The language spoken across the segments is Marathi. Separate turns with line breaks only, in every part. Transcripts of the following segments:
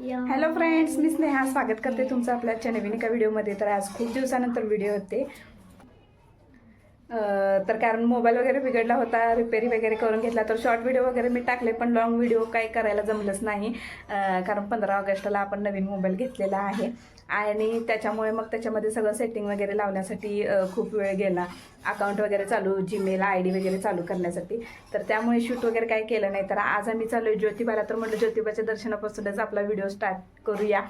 हॅलो फ्रेंड्स मी स्नेहा. स्वागत करते तुमचं आपल्या आजच्या नवीन एका व्हिडिओमध्ये तर आज खूप दिवसानंतर व्हिडिओ होते. तर कारण मोबाईल वगैरे बिघडला होता रिपेरी वगैरे करून घेतला तर शॉर्ट व्हिडिओ वगैरे मी टाकले पण लॉंग व्हिडिओ काही करायला जमलंच नाही. कारण पंधरा ऑगस्टला आपण नवीन मोबाईल घेतलेला आहे. आणि त्याच्यामुळे मग त्याच्यामध्ये सगळं सेटिंग वगैरे लावण्यासाठी खूप वेळ गेला. अकाउंट वगैरे चालू जीमेल आय डी वगैरे चालू करण्यासाठी. तर त्यामुळे शूट वगैरे काही केलं नाही. तर आज आम्ही चालू आहे ज्योतिबाला तर म्हटलं ज्योतिबाच्या दर्शनापासूनच आपला व्हिडिओ स्टार्ट करूया.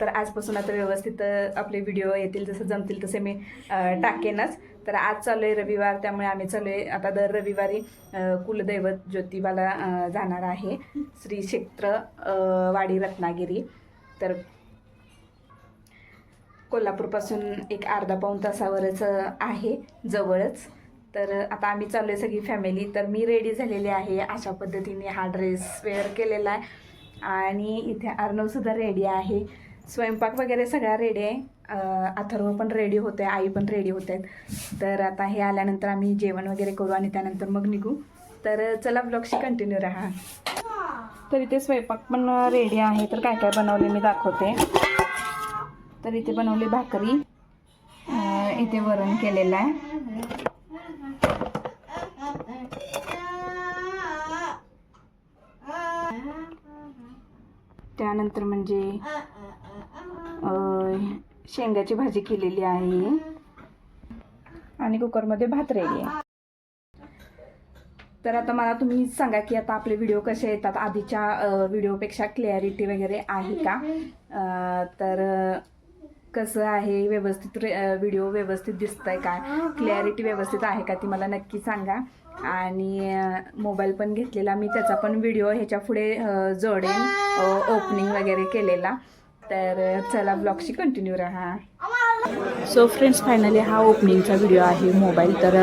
तर आजपासून आता व्यवस्थित आपले व्हिडिओ येतील जसं जमतील तसे मी टाकेनच. तर आज चालू आहे रविवार त्यामुळे आम्ही चालू आहे आता दर रविवारी कुलदैवत ज्योतिबाला जाणार आहे. श्री क्षेत्र वाडी रत्नागिरी. तर कोल्हापूरपासून एक अर्धा पाऊण तासावरच आहे जवळच. तर आता आम्ही चाललो आहे सगळी फॅमिली तर मी रेडी झालेली आहे. अशा पद्धतीने हा ड्रेस वेअर केलेला आहे. आणि इथे अर्णवसुद्धा रेडी आहे. स्वयंपाक वगैरे सगळा रेडी आहे. अथर्व पण रेडी होते आई पण रेडी होत आहेत. तर आता हे आल्यानंतर आम्ही जेवण वगैरे करू आणि त्यानंतर मग निघू. तर चला ब्लॉगशी कंटिन्यू राहा. तर इथे स्वयंपाक पण रेडी आहे. तर काय काय बनवले मी दाखवते. तर इथे बनवली भाकरी. इथे वरण केलेलं आहे. त्यानंतर म्हणजे शेंगाची भाजी केलेली आहे. आणि कुकरमध्ये भात रेडी आहे. तर आता मला तुम्ही सांगा की आता आपले व्हिडिओ कसे येतात? आधीच्या व्हिडिओपेक्षा क्लॅरिटी वगैरे आहे का? तर कसं आहे व्यवस्थित रे व्हिडिओ व्यवस्थित दिसतंय का? क्लॅरिटी व्यवस्थित आहे का ती मला नक्की सांगा. आणि मोबाईल पण घेतलेला मी त्याचा पण व्हिडिओ ह्याच्या पुढे जोडेन ओपनिंग वगैरे केलेला. तर चला ब्लॉगशी कंटिन्यू राहा. सो फ्रेंड्स फायनली हा ओपनिंगचा व्हिडिओ आहे मोबाईल तर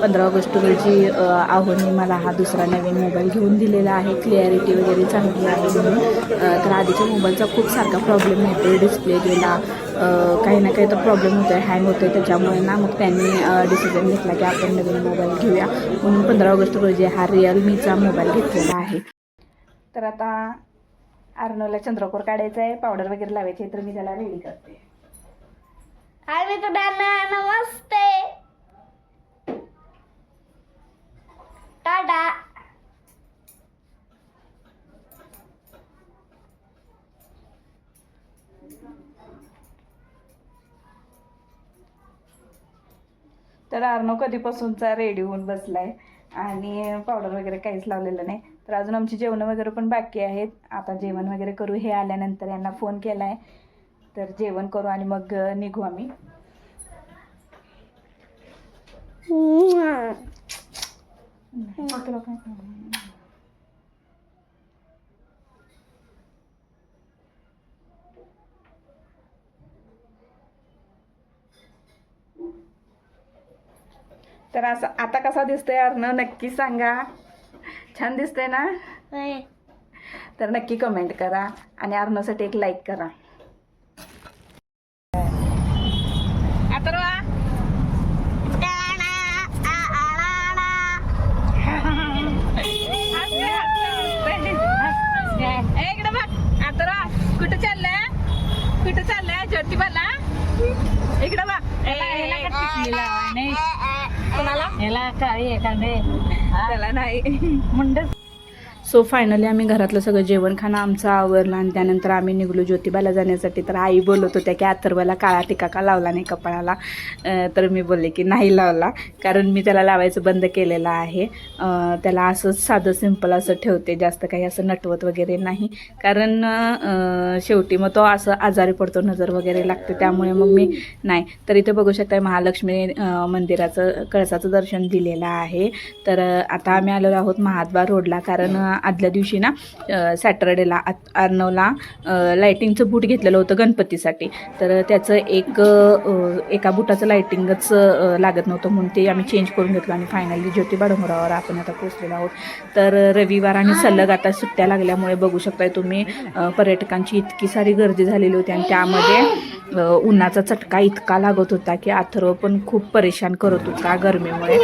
पंधरा ऑगस्ट रोजी आहोनी मला हा दुसरा नवीन मोबाईल घेऊन दिलेला आहे. क्लिअरिटी वगैरे चांगली आहे म्हणून. तर आधीच्या मोबाईलचा खूप सारखा प्रॉब्लेम येतो डिस्प्ले गेला काही ना काही तर प्रॉब्लेम होतो आहे हँग होतो आहे त्याच्यामुळे ना मग त्यांनी डिसिजन घेतला की आपण नवीन मोबाईल घेऊया. म्हणून पंधरा ऑगस्ट रोजी हा रिअलमीचा मोबाईल घेतलेला आहे. तर आता अर्नवला चंद्रकोर काढायचा आहे पावडर वगैरे लावायची तर मी त्याला रेडी करते.
तुला नमस्ते टाटा.
तर अर्णव कधीपासूनचा रेडी होऊन बसलाय. आणि पावडर वगैरे काहीच लावलेलं नाही. तर अजून आमची जेवणं वगैरे पण बाकी आहेत. आता जेवण वगैरे करू हे आल्यानंतर यांना फोन केला आहे तर जेवण करू आणि मग निघू आम्ही? तर असं आता कसा दिसतोय अर्णव नक्की सांगा. छान दिसतंय ना? तर नक्की कमेंट करा आणि अर्णवसाठी एक लाईक करा अथर्वा इकडे बघ अथर्वा कुठं चाललंय कुठं चाललंय ज्योतिबाला इकडे बघ कोणाला
याला काळी एखादे
त्याला नाही सो फायनली आम्ही घरातलं सगळं जेवण खाणं आमचं आवरलं आणि त्यानंतर आम्ही निघलो ज्योतिबाला जाण्यासाठी. तर आई बोलत होत्या की अथर्वाला काळा टिका का लावला नाही कपाळाला? तर मी बोलले की नाही लावला कारण मी त्याला लावायचं बंद केलेलं आहे. त्याला असंच साधं सिंपल असं ठेवते जास्त काही असं नटवत वगैरे नाही. कारण शेवटी मग तो असं आजारी पडतो नजर वगैरे लागते त्यामुळे मग मी नाही. तर इथे बघू शकता महालक्ष्मी मंदिराचं कळसाचं दर्शन दिलेलं आहे. तर आता आम्ही आलेलो आहोत महाद्वार रोडला कारण आदल्या दिवशी ना सॅटरडेला अर्णवला अं, लायटिंगचं बूट घेतलेलं होतं गणपतीसाठी. तर त्याचं एक एका बुटाचं लायटिंगच लागत नव्हतं म्हणून ते आम्ही चेंज करून घेतलं आणि फायनली ज्योतिबा डोंगरावर आपण आता पोचलेलो आहोत. तर रविवार आणि सलग आता सुट्ट्या लागल्यामुळे बघू शकताय तुम्ही पर्यटकांची इतकी सारी गर्दी झालेली होती आणि त्यामध्ये उन्हाचा चटका इतका लागत होता की अथर्व पण खूप परेशान करत होता गरमीमुळे.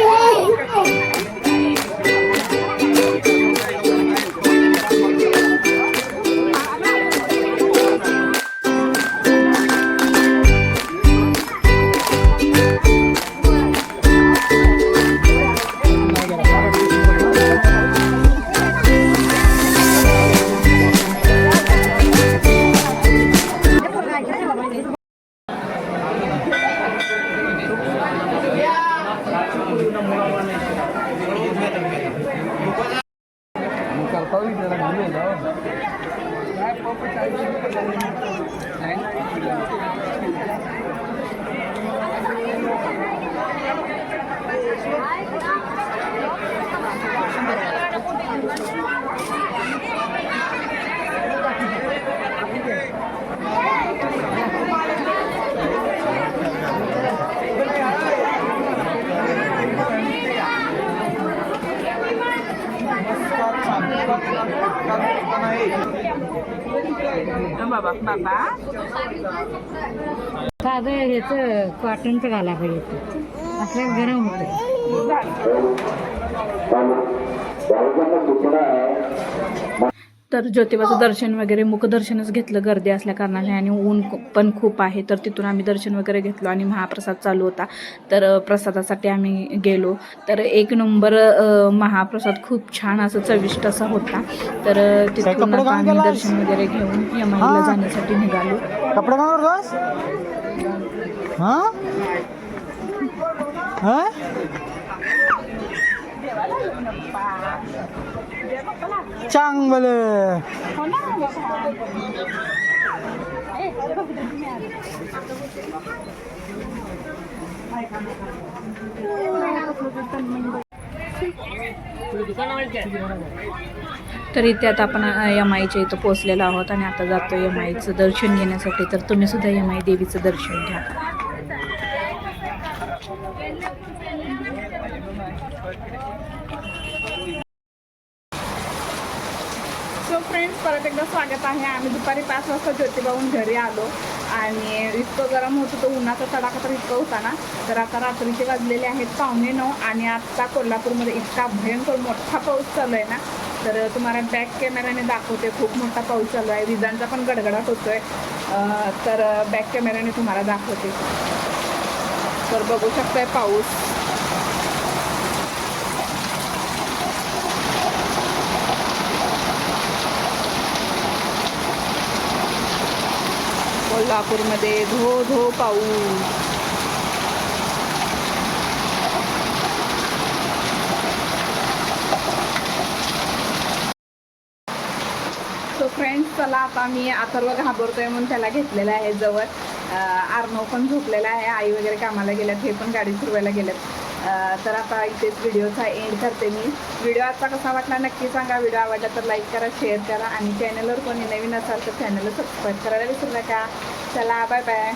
ಅಲ್ಲ ಬನ್ನಿ ಎಲ್ಲರೂ ಆಯ್ತಾ बाबा बाबा.
साधं ह्याचं कॉटनचं घाला पाहिजे असल्या गरम होतं.
तर ज्योतिबाचं दर्शन वगैरे मुखदर्शनच घेतलं गर्दी असल्या कारणाने आणि ऊन पण खूप आहे. तर तिथून आम्ही दर्शन वगैरे घेतलो आणि महाप्रसाद चालू होता. तर प्रसादासाठी आम्ही गेलो. तर एक नंबर महाप्रसाद खूप छान असं चविष्ट असा होता. तर तिथून आता आम्ही दर्शन वगैरे घेऊन यमाईला जाण्यासाठी निघालो.
कपडे จังไปเลย
तर चांगलं इथे आता आपण यमाईच्या इथं पोहोचलेलो आहोत आणि आता जातो यमाईचं दर्शन घेण्यासाठी. तर तुम्ही सुद्धा यमाई देवीचं दर्शन घ्या सो फ्रेंड्स परत एकदा स्वागत आहे. आम्ही दुपारी पाच वाजता ज्योतिबाहून घरी आलो. आणि इतकं गरम होतं तर उन्हाचा तडाखा तर इतका होता ना. तर आता रात्रीचे वाजलेले आहेत पावणे नऊ आणि आत्ता कोल्हापूरमध्ये इतका भयंकर मोठा पाऊस चालू आहे ना. तर तुम्हाला बॅक कॅमेऱ्याने दाखवते. खूप मोठा पाऊस चालू आहे. विजांचा पण गडगडाट होतो आहे तर बॅक कॅमेऱ्याने तुम्हाला दाखवते. तर बघू शकताय पाऊस. कोल्हापूरमध्ये धो धो पाऊस. सो फ्रेंड्स चला आता मी अथर्व घाबरतोय म्हणून त्याला घेतलेला आहे जवळ. आर्नो आर्नव पण झोपलेला आहे. आई वगैरे कामाला गेल्यात हे पण गाडी फिरवायला गेल्यात. तर आता इथेच व्हिडिओचा एंड करते मी. व्हिडिओ आजचा कसा वाटला नक्की सांगा. व्हिडिओ आवडला तर लाईक करा शेअर करा आणि चॅनलवर कोणी नवीन असाल तर चॅनलला सबस्क्राईब करायला विसरू नका. चला बाय बाय